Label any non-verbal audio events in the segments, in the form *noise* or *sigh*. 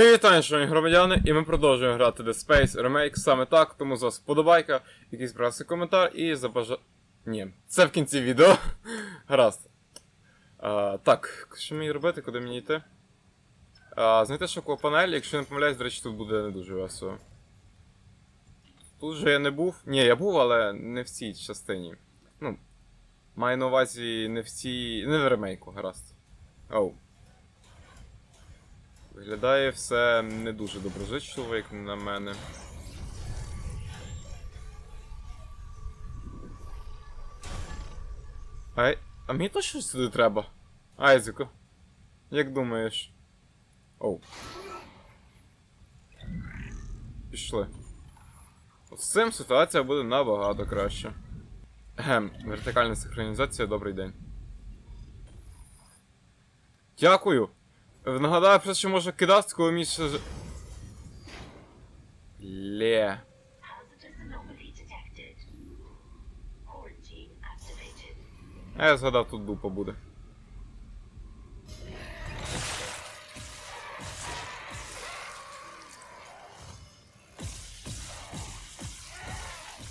Ми вітаємо, шановні громадяни, і ми продовжуємо грати Dead Space Remake саме так, тому з вас вподобайка, якийсь прекрасний коментар і забажа... Ні, це в кінці відео. *laughs* Гаразд. Так, що мені робити, куди мені йти? А, знайти шокову панель, якщо не помиляюсь, до речі, тут буде не дуже весело. Тут же я не був. Ні, я був, але не в цій частині. Ну, маю на увазі не в цій. не в ремейку, гаразд. Оу. Виглядає все не дуже доброзичливо, як на мене. Ай, а мені точно сюди треба? Айзеку. Як думаєш? Оу. Пішли. От з цим ситуація буде набагато краще. Гем, вертикальна синхронізація, добрий день. Дякую! Нагадаю, все, що може кидати, коли мій ще... activated. А я згадав, тут дупа буде.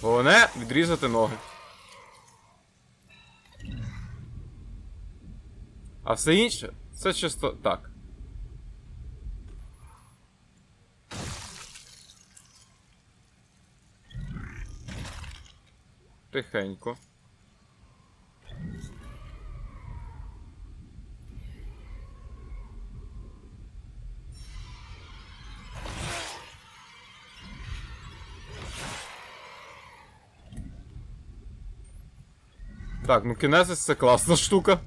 Головне відрізати ноги. А все інше це чисто так. Тихенько. Так, ну кінезис це класна штука.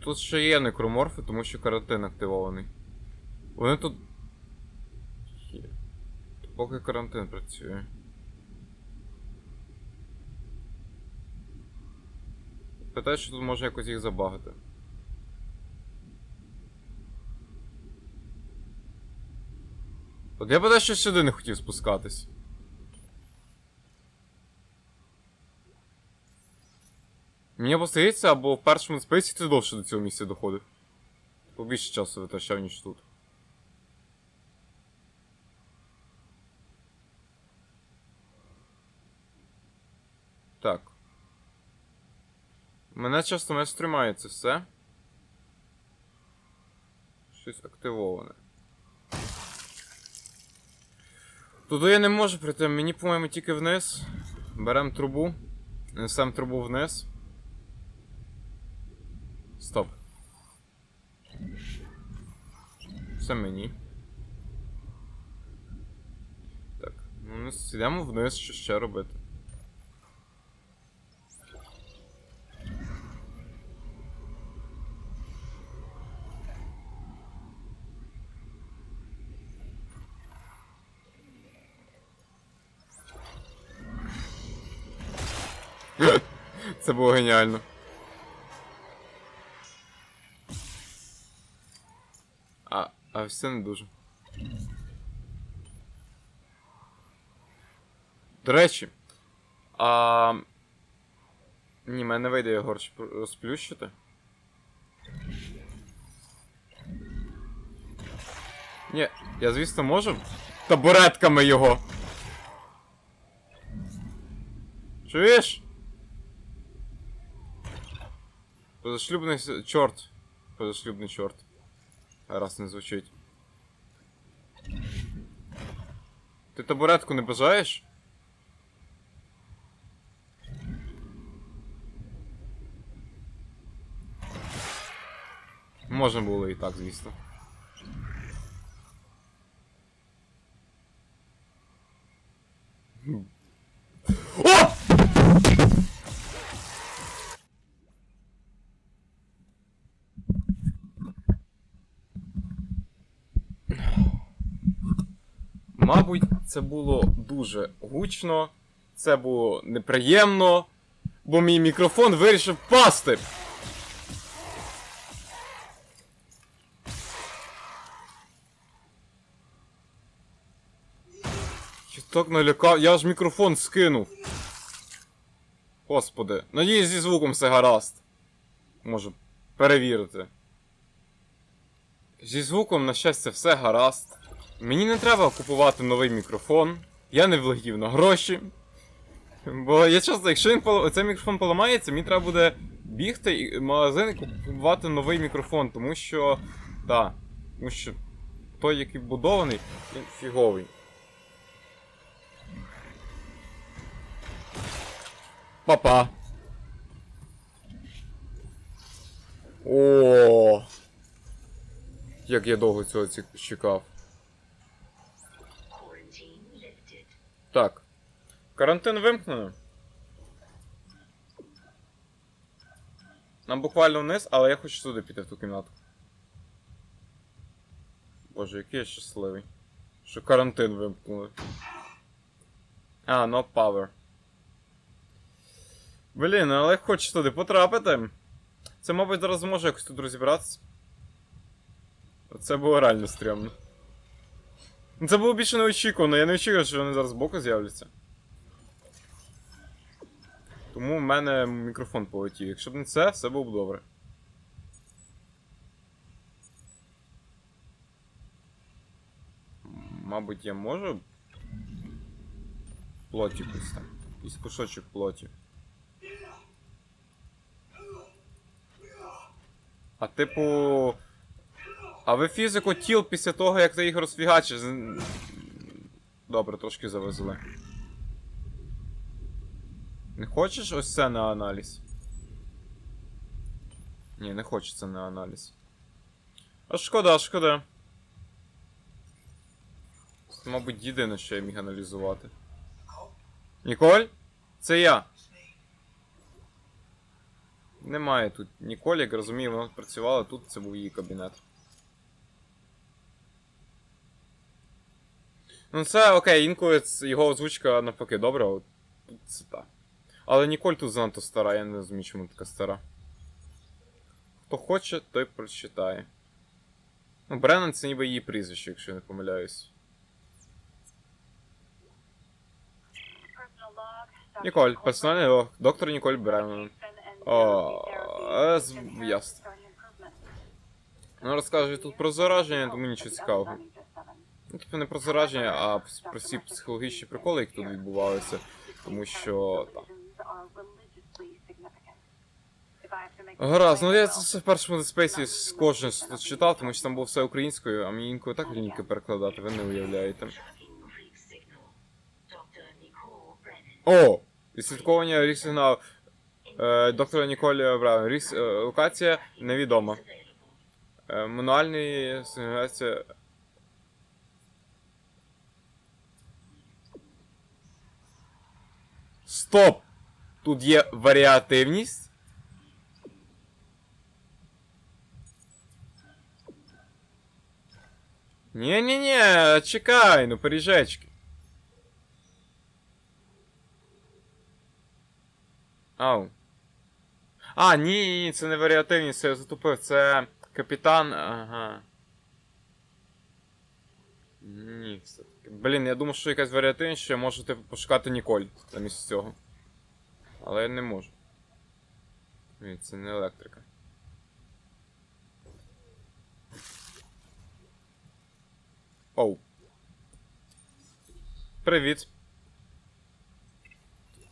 Тут ще є некроморфи, тому що карантин активований. Вони тут. Поки карантин працює. Питаю, що тут можна якось їх забагати. От я би що сюди не хотів спускатись. Мені або здається, або в першому спейсі ти довше до цього місця доходив. Побільше часу витрачав, ніж тут. Так. Мене часто не стримає це все. Щось активоване. Туди я не можу прийти, мені, по-моєму, тільки вниз. Берем трубу. Несем трубу вниз. Стоп. Це мені. Так, ну ми йдемо вниз, що ще робити. Це було геніально. А, а все не дуже. До речі. А... Ні, мене не вийде його розп- розплющити. Ні, я звісно можу. Табуретками його. Чуєш? Позашлюбний чорт. Позашлюбний чорт. Раз не звучить. Ти табуретку не бажаєш? Можна було і так, звісно. Мабуть, це було дуже гучно, це було неприємно, бо мій мікрофон вирішив пасти. Я так налякав, я ж мікрофон скинув. Господи, надіюсь, зі звуком все гаразд. Можу перевірити. Зі звуком, на щастя, все гаразд. Мені не треба купувати новий мікрофон. Я не влетів на гроші. Бо я часто, якщо він пол... цей мікрофон поламається, мені треба буде бігти і в магазин купувати новий мікрофон, тому що. Так. Тому що той, який будований, він фіговий. Папа. О. Як я довго цього чекав. Так. Карантин вимкнено. Нам буквально вниз, але я хочу сюди піти в ту кімнату. Боже, який я щасливий. Що карантин вимкнули. А, no power. Блін, але хочу туди потрапити. Це, мабуть, зараз зможу якось тут розібратися. Це було реально стрьомно. Ну, Це було більше неочікувано, я не очікував, що вони зараз збоку з'являться. Тому в мене мікрофон полетів. Якщо б не це, все було б добре. Мабуть, я можу. Плоті якусь там. Якийсь кусочок плоті. А типу. А ви фізику тіл після того, як ти їх розфігачиш. Добре, трошки завезли. Не хочеш ось це на аналіз? Ні, не хочеться на аналіз. А шкода, шкода. Це, мабуть, єдине, що я міг аналізувати. Ніколь? Це я. Немає тут Ніколь, як розумію, вона працювала тут, це був її кабінет. Ну це окей, інколи його озвучка навпаки добра, от це так. Але Ніколь тут занадто стара, я не розумію, чому така стара. Хто хоче, той прочитає. Ну, Бреннан це ніби її прізвище, якщо я не помиляюсь. Ніколь, персональний лог, доктор Ніколь Бреннан. О, ясно. Ну, розкажу тут про зараження, тому нічого цікавого. Ну, типу не про зараження, а про всі психологічні приколи, які тут відбувалися. Тому що так. Гаразд, ну я це в першому диспейсі з кожен тут читав, тому що там було все українською, а мені інколи так ліньки перекладати, ви не уявляєте. О! Відслідковування рік сигнал е, доктора Ніколі Браун. Рік, е, локація невідома. Е, мануальний сигналізація. Стоп! Тут є варіативність. Ні-ні-ні, чекай, ну пиріжечки. Ау. А, ні, ні, це не варіативність, це я затупив, це капітан. Ага. Ні, все-таки. Блін, я думав, що якась варіативність, що можу типу, пошукати Ніколь замість цього. Але я не можу. Ні, це не електрика. Оу. Привіт.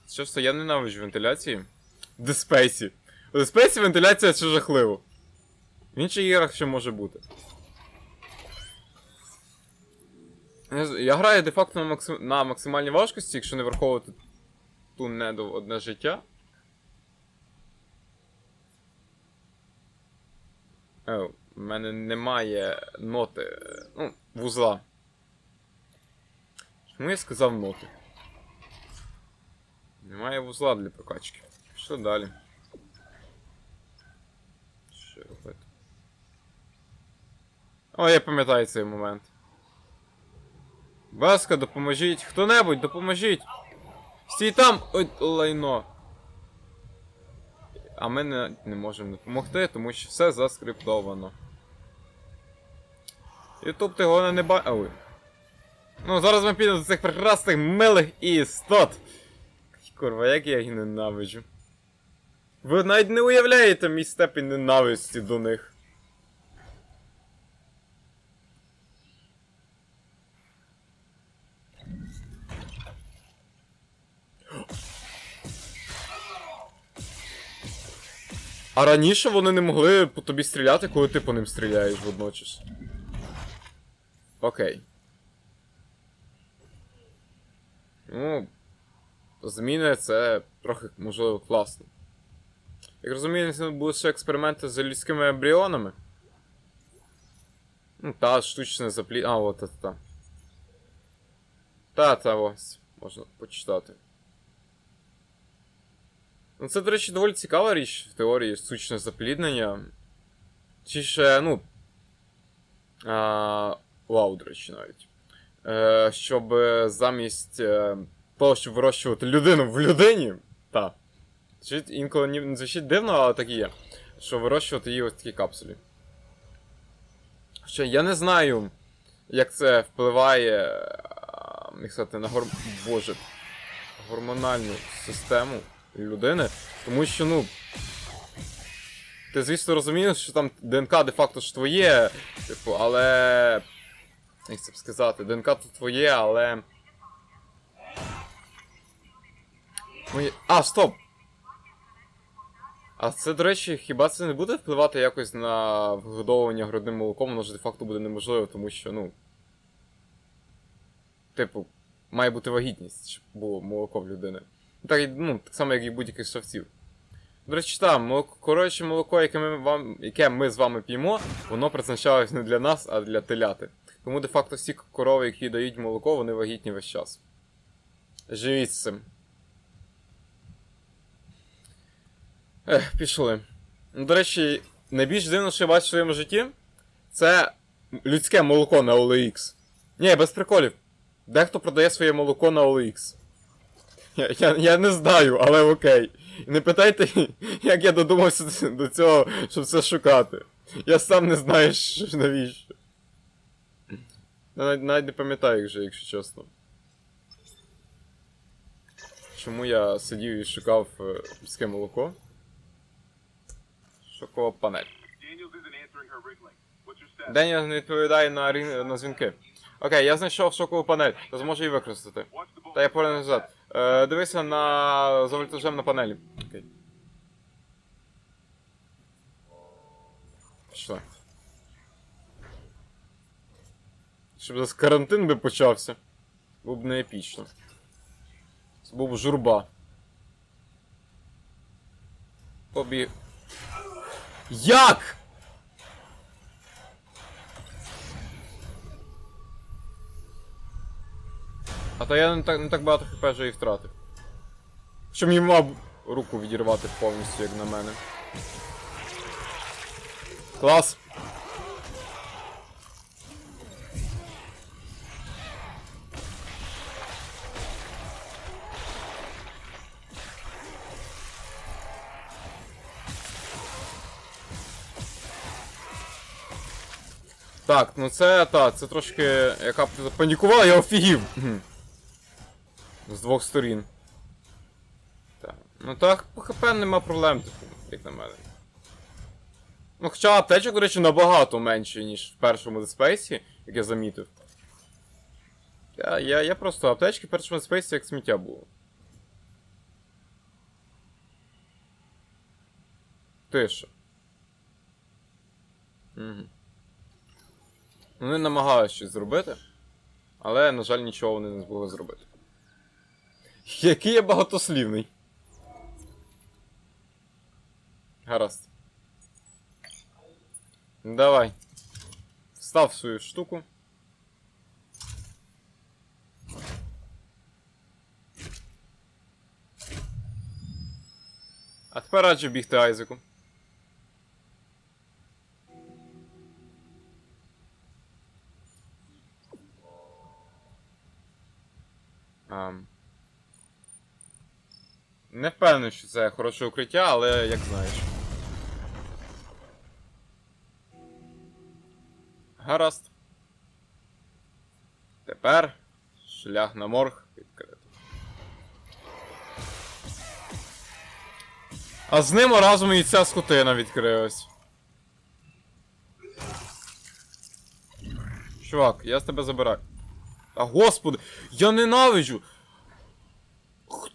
Часто я ненавиджу вентиляції. В Деспейсі. У Деспейсі вентиляція це жахливо. В інших іграх що може бути. Я, граю де-факто на, максим... на максимальній важкості, якщо не враховувати ту неду одне життя. О, в мене немає ноти. Ну, вузла. Чому я сказав ноти? Немає вузла для прокачки. Що далі? Що робити? О, я пам'ятаю цей момент. Будь ласка, допоможіть. Хто-небудь, допоможіть! Стій там! Ой, лайно. А ми не, не можемо допомогти, тому що все заскриптовано. Ютуб ти головне не ба. Ой. Ну, зараз ми підемо до цих прекрасних милих істот. Курва, як я їх ненавиджу. Ви навіть не уявляєте мій степень ненависті до них. А раніше вони не могли по тобі стріляти, коли ти по ним стріляєш водночас. Окей. Ну. Зміни це трохи, можливо, класно. Як розумію, були ще експерименти з людськими ембріонами. Ну, та штучне заплі... А, от та. Та, та ось. Можна почитати. Ну, це, до речі, доволі цікава річ в теорії штучне запліднення. Чи ще, ну. А, вау, до речі, навіть. Е, щоб е, замість е, того, щоб вирощувати людину в людині. Та. Звучить інколи ні- звучить дивно, але так і є. Що вирощувати її ось такі капсулі. Хоча я не знаю, як це впливає. Як сказати, на гор... Боже. Гормональну систему людини. Тому що, ну. Ти, звісно, розумієш, що там ДНК де-факто ж твоє, типу, але. Як це б сказати, ДНК то твоє, але. Моє... А, стоп! А це, до речі, хіба це не буде впливати якось на вигодовування грудним молоком? Воно ж де-факто буде неможливо, тому що, ну. Типу, має бути вагітність, щоб було молоко в людини. Так, ну, так само, як і будь-яких шавців. До речі, там, молоко, коротше, молоко, яке ми, вам, яке ми з вами п'ємо, воно призначалось не для нас, а для теляти. Тому де-факто всі корови, які дають молоко, вони вагітні весь час. Живіть з цим. Ех, пішли. До речі, найбільш дивно, що я бачу в своєму житті, це людське молоко на OLX. Ні, без приколів. Дехто продає своє молоко на OLX. Я, я, я не знаю, але окей. Не питайте, *laughs* як я додумався до цього, щоб це шукати. Я сам не знаю, що, навіщо. Навіть, навіть не пам'ятаю, як же, якщо чесно. Чому я сидів і шукав е, молоко? Шокова панель. Деніел не відповідає на, рін- на дзвінки. Окей, я знайшов шокову панель, то зможу її використати. Та я повернусь назад. Е, дивися на за вольтажем на панелі. Окей. Що? Щоб зараз карантин би почався. Був б не епічно. Це був журба. Побіг. Як? А то я не так, не так багато хп вже і втратив. Що мені мав руку відірвати повністю, як на мене. Клас! Так, ну це так, це трошки яка б панікувала, я офігів. З двох сторін. Так. Ну так, по ХП нема проблем, типу, як на мене. Ну, хоча аптечок, до речі, набагато менше, ніж в першому диспейсі, як я замітив. Я, я, я просто аптечки в першому диспейсі як сміття було. Тиша. Угу. Вони намагалися щось зробити, але, на жаль, нічого вони не змогли зробити. Який я багатослівний. Гаразд. Давай. Встав свою штуку. А тепер раджу бігти Айзеку. Ам. Не впевнений, що це хороше укриття, але як знаєш. Гаразд. Тепер шлях на морг відкрито. А з ним разом і ця скотина відкрилась. Чувак, я з тебе забираю. А господи, я ненавиджу!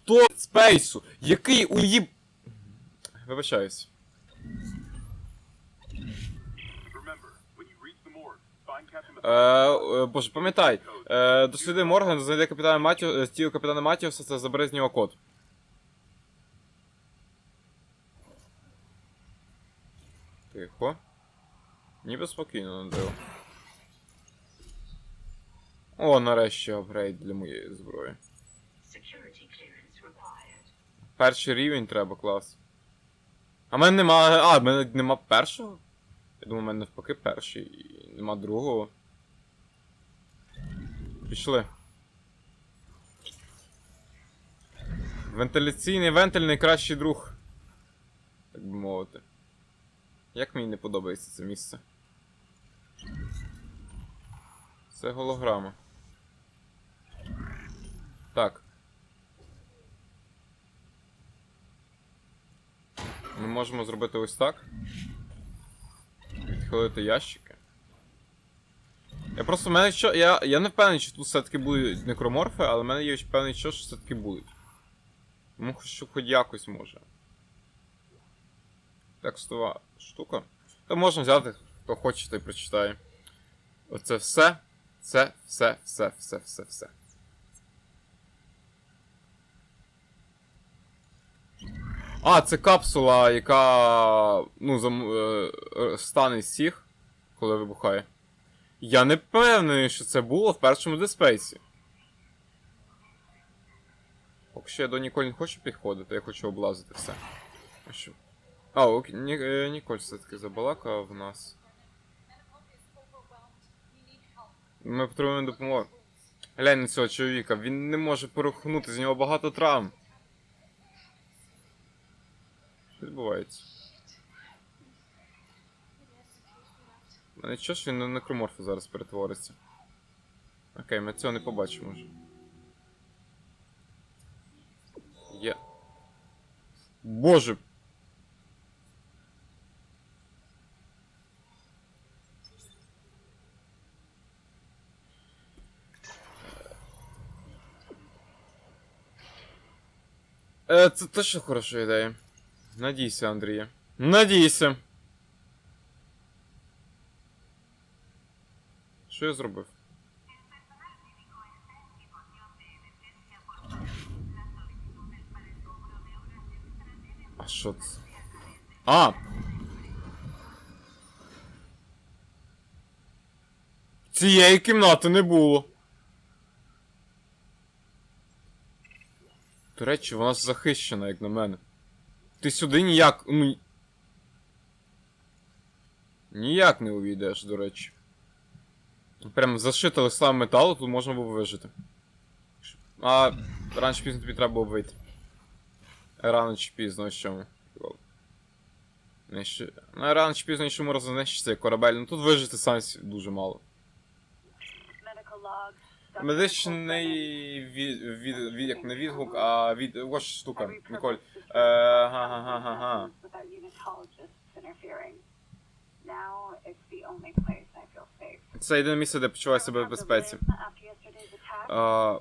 Хто спейсу? Який. Вибачаюсь. Morgue, find Captain Е, е, боже, пам'ятай, е, досліди Морган, знайди капітана Матіо, е, тіло капітана Матіуса та забери з нього код. Тихо. Ніби спокійно на. О, нарешті апгрейд для моєї зброї. Перший рівень треба, клас. А в мене нема. А, в мене нема першого? Я думаю, в мене навпаки перший нема другого. Пішли. Вентиляційний вентиль найкращий друг. Так би мовити. Як мені не подобається це місце. Це голограма. Так. Ми можемо зробити ось так. Відхилити ящики. Я просто в мене що. Я, я не впевнений, чи тут все-таки будуть некроморфи, але в мене є що, що все-таки будуть. Тому що хоч якось може. Текстова штука. То можна взяти, хто хоче, той прочитає. Оце все. Це все, все, все, все, все. А, це капсула, яка. ну, зам... е, стане всіх, коли вибухає. Я не впевнений, що це було в першому диспейсі. Поки що я до Ніколь не хочу підходити, я хочу облазити все. А що? А, окей, Ні, е, Ніколь все-таки забалакала в нас. Ми потребуємо допомоги. Глянь на цього чоловіка, він не може порухнути, з нього багато травм. Що відбувається? Мене що ж він на некроморфа зараз перетвориться? Окей, ми цього не побачимо вже. Є. Боже. Е, це точно хороша ідея. Надійся, Андрія. Надійся. Що я зробив? А що це? А! Цієї кімнати не було. До речі, вона захищена, як на мене. Ти сюди ніяк. Ну. Ніяк не увійдеш, до речі. Прям зашити листами металу, тут можна було вижити. А рано чи пізно тобі треба було вийти. Рано чи пізно, ось чому. Нещ... Ну, рано чи пізно ще можна знищити цей корабель, ну тут вижити сенсів дуже мало. Медичний від, від, від, як не відгук, а від. Ось штука, Ніколь. Е, place I feel safe. Це єдине місце, де почуваю себе в безпеці. Е,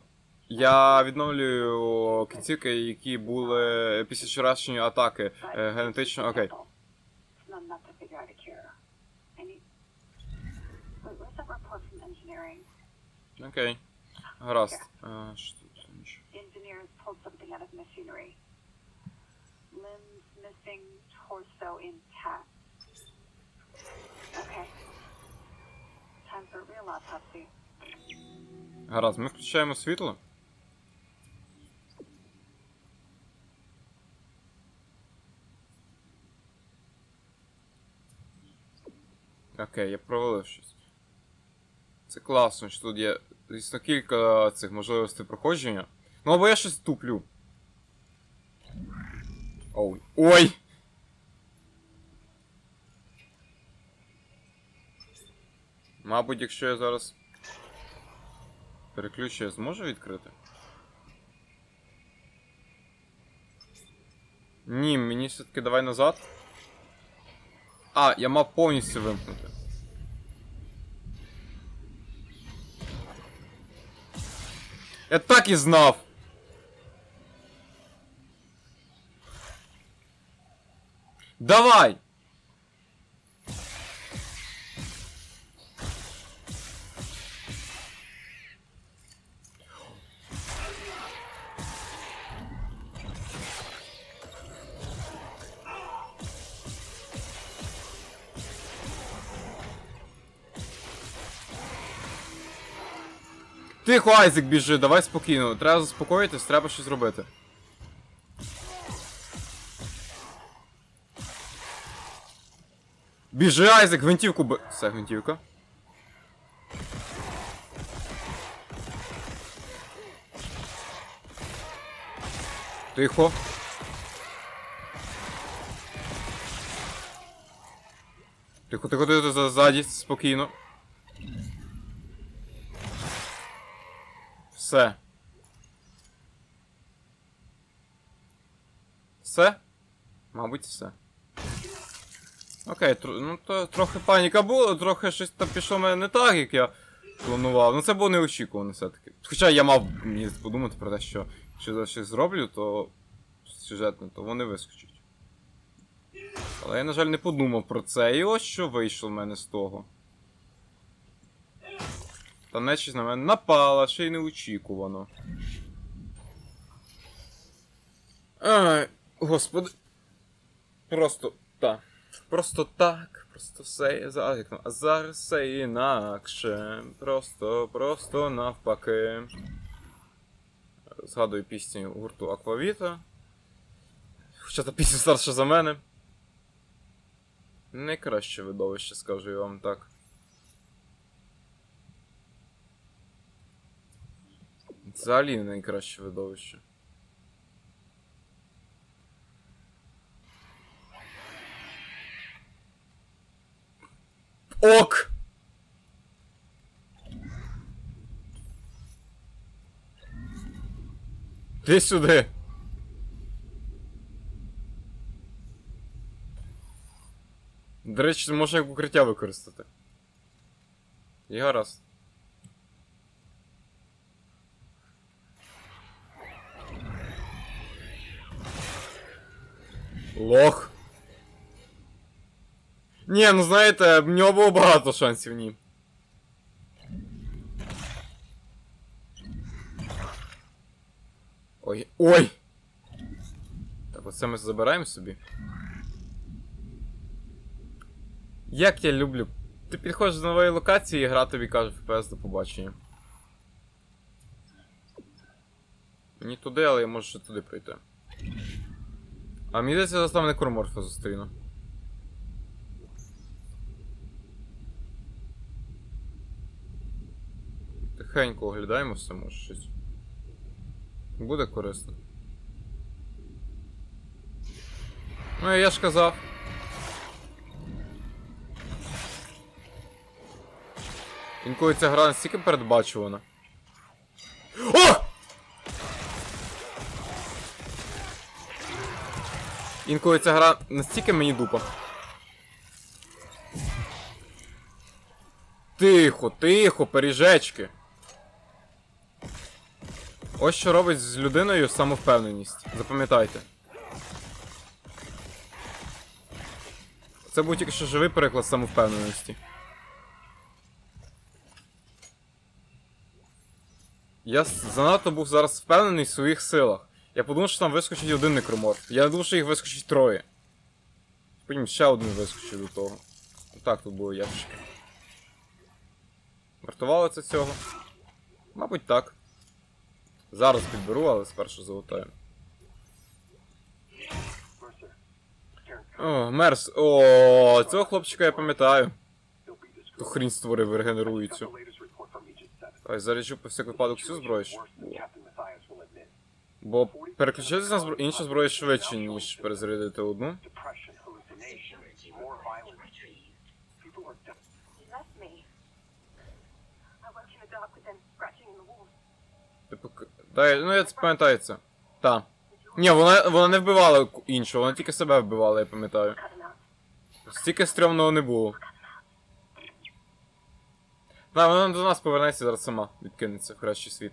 я відновлюю кінцівки, які були після вчорашньої атаки. Е, генетично. Окей. Окей. Гаразд. Е, що тут? Нічого. Engineers pulled something out of machinery. Limbs missing, torso intact. Okay. Time for a real autopsy. Гаразд, ми включаємо світло. Окей, я провалив щось. Це класно, що тут є, звісно, кілька цих можливостей проходження. Ну або я щось туплю. Ой. Ой! Мабуть, якщо я зараз переключу, я зможу відкрити? Ні, мені все-таки давай назад. А, я мав повністю вимкнути. Я так і знав. Давай! Тихо, Айзек біжи, давай спокійно. Треба заспокоїтись, треба щось зробити. Біжи, Айзек, гвинтівку б. Все, гвинтівка. Тихо. Тихо, тихо, тихо, за- ззаді, спокійно. Все. Все? Мабуть, все. Окей, тр... ну то трохи паніка була, трохи щось там пішло мене не так, як я планував. Ну це було неочікувано все-таки. Хоча я мав мені подумати про те, що якщо я щось зроблю, то сюжетно, то вони вискочать. Але я, на жаль, не подумав про це. І ось що вийшло в мене з того. Та нечість на мене напала, ще й неочікувано. Ай, господи. Просто так. Просто так. Просто все зараз, як, а зараз все інакше. Просто, просто навпаки. Згадую пісню гурту Аквавіта. Хоча та пісня старша за мене. Найкраще видовище, скажу я вам так. Взагалі не найкраще видовище. Ок! Ти сюди. До речі, можна як укриття використати. І гаразд. Лох. Ні, ну знаєте, в нього було багато шансів, ні. Ой. Ой! Так, оце ми забираємо собі. Як я люблю. Ти підходиш до нової локації і гра тобі каже FPS до побачення. Мені туди, але я можу ще туди прийти. А мені здається, я там некроморфа зустріну. Тихенько оглядаємося, може щось. Буде корисно. Ну, я ж казав. Інколи ця гра настільки передбачувана. О! Інколи ця гра настільки мені дупа. Тихо, тихо, пиріжечки. Ось що робить з людиною самовпевненість. Запам'ятайте. Це був тільки що живий переклад самовпевненості. Я занадто був зараз впевнений в своїх силах. Я подумав, що там вискочить один некроморф. Я думав, що їх вискочить троє. Потім ще один вискочив до того. Так, тут було ящики. Вартувало це цього? Мабуть, так. Зараз підберу, але спершу. Karen, О, Мерс. О, цього хлопчика я пам'ятаю. Ту хрінь створив, Agent 7. Ой, заряджу по всяк випадок всю зброю. Бо переключитися на збро... іншу зброю швидше, ніж перезарядити одну. Типу, Дай, ну я це пам'ятаю це. Та. Ні, вона, вона не вбивала іншого, вона тільки себе вбивала, я пам'ятаю. Стільки стрьомного не було. Да, вона до нас повернеться зараз сама, відкинеться в кращий світ.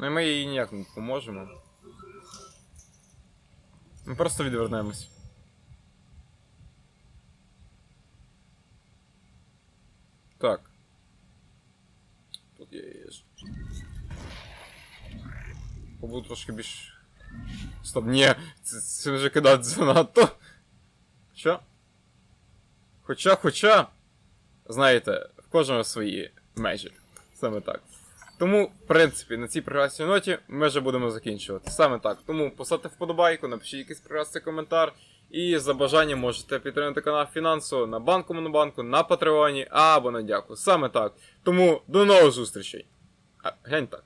Ну і ми їй ніяк не поможемо. Ми просто відвернемось. Так. Тут є. Побуду трошки більш. Стоп, ні, це, це вже кидати занадто. Що? Хоча, хоча, знаєте, в кожного свої межі. Саме так. Тому, в принципі, на цій прекрасній ноті ми вже будемо закінчувати. Саме так. Тому поставте вподобайку, напишіть якийсь прекрасний коментар. І за бажанням можете підтримати канал фінансово на банку Монобанку, на Патреоні або на дяку. Саме так. Тому до нових зустрічей. А, глянь так.